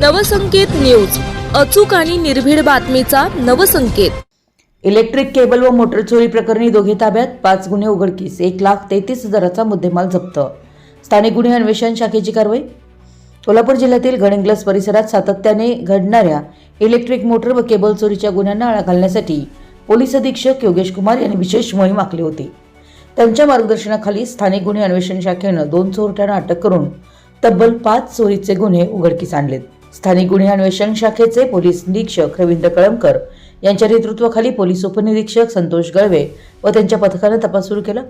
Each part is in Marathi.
नवसंकेत न्यूज अचूक आणि निर्भीड बातमीचा नवसंकेत. इलेक्ट्रिक केबल व मोटर चोरी प्रकरणी दोघे ताब्यात पाच गुन्हे उघडकीस एक लाख तेहतीस हजाराचा मुद्देमाल जप्त. स्थानिक गुन्हे अन्वेषण शाखेची कारवाई? कोल्हापूर जिल्ह्यातील गणिंग्लस परिसरात सातत्याने घडणाऱ्या इलेक्ट्रिक मोटर व केबल चोरीच्या गुन्ह्यांना आळा घालण्यासाठी पोलीस अधीक्षक योगेश कुमार यांनी विशेष मोहीम आखली होती. त्यांच्या मार्गदर्शनाखाली स्थानिक गुन्हे अन्वेषण शाखेनं दोन चोरट्यांना अटक करून तब्बल पाच चोरीचे गुन्हे उघडकीस आणलेत. स्थानिक गुन्हे अन्वेषण शाखेचे पोलीस निरीक्षक रवींद्र कळमकर यांच्या नेतृत्वाखाली पोलीस उपनिरीक्षक संतोष गळवे व त्यांच्या पथकानं तपास सुरू केला.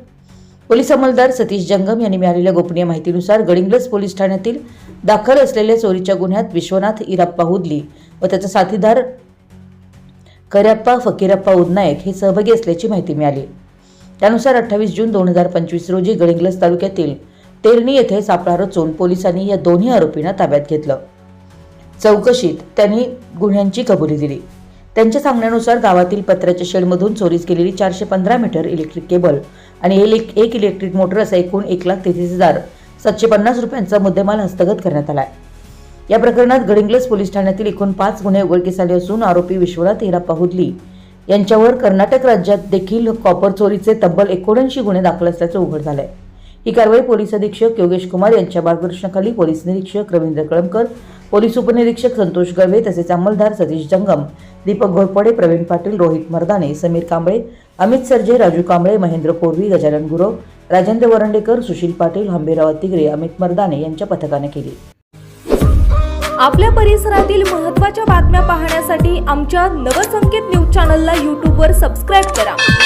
पोलीस अंमलदार सतीश जंगम यांनी मिळालेल्या गोपनीय माहितीनुसार गडिंग्लज पोलीस ठाण्यातील दाखल असलेल्या चोरीच्या गुन्ह्यात विश्वनाथ इराप्पा हुदली व त्याचा साथीदार करप्पा फकीरप्पा उदनायक हे सहभागी असल्याची माहिती मिळाली. त्यानुसार अठ्ठावीस जून दोन हजार पंचवीस रोजी गडिंग्लज तालुक्यातील तेरणी येथे सापळा रचून पोलिसांनी या दोन्ही आरोपींना ताब्यात घेतलं. चौकशीत त्यांनी गुन्ह्यांची कबुली दिली. त्यांच्या सांगण्यानुसार गावातील पत्र्याच्या शेडमधून चोरीस केलेली चारशे पंधरा मीटर इलेक्ट्रिक केबल आणि एक एक इलेक्ट्रिक मोटर असा एकूण एक लाख तेहतीस हजार सातशे पन्नास रुपयांचा मुद्देमाल हस्तगत करण्यात आला या प्रकरणात गडिंग्लज पोलीस ठाण्यातील एकूण पाच गुन्हे उघडकीस आले असून आरोपी विश्वनाथ हिरा पाहुदली यांच्यावर कर्नाटक राज्यात देखील कॉपर चोरीचे तब्बल एकोणऐंशी गुन्हे दाखल असल्याचं उघड झालं आहे ही कारवाई पोलीस अधीक्षक योगेश कुमार यांच्या मार्गदर्शनाखाली पोलीस निरीक्षक रवींद्र कळमकर पोलीस उपनिरीक्षक संतोष गळवे तसेच अंमलदार सतीश जंगम दीपक घोरपडे प्रवीण पाटील रोहित मर्दाने समीर कांबळे अमित सरजे राजू कांबळे महेंद्र कोरवी गजानन गुरव राजेंद्र वरंडेकर सुशील पाटील हंबीराव तिगरे अमित मर्दाने यांच्या पथकाने केली. आपल्या परिसरातील महत्त्वाच्या बातम्या पाहण्यासाठी आमच्या नवसंकेत न्यूज चॅनलला यूट्यूबवर सबस्क्राईब करा करा.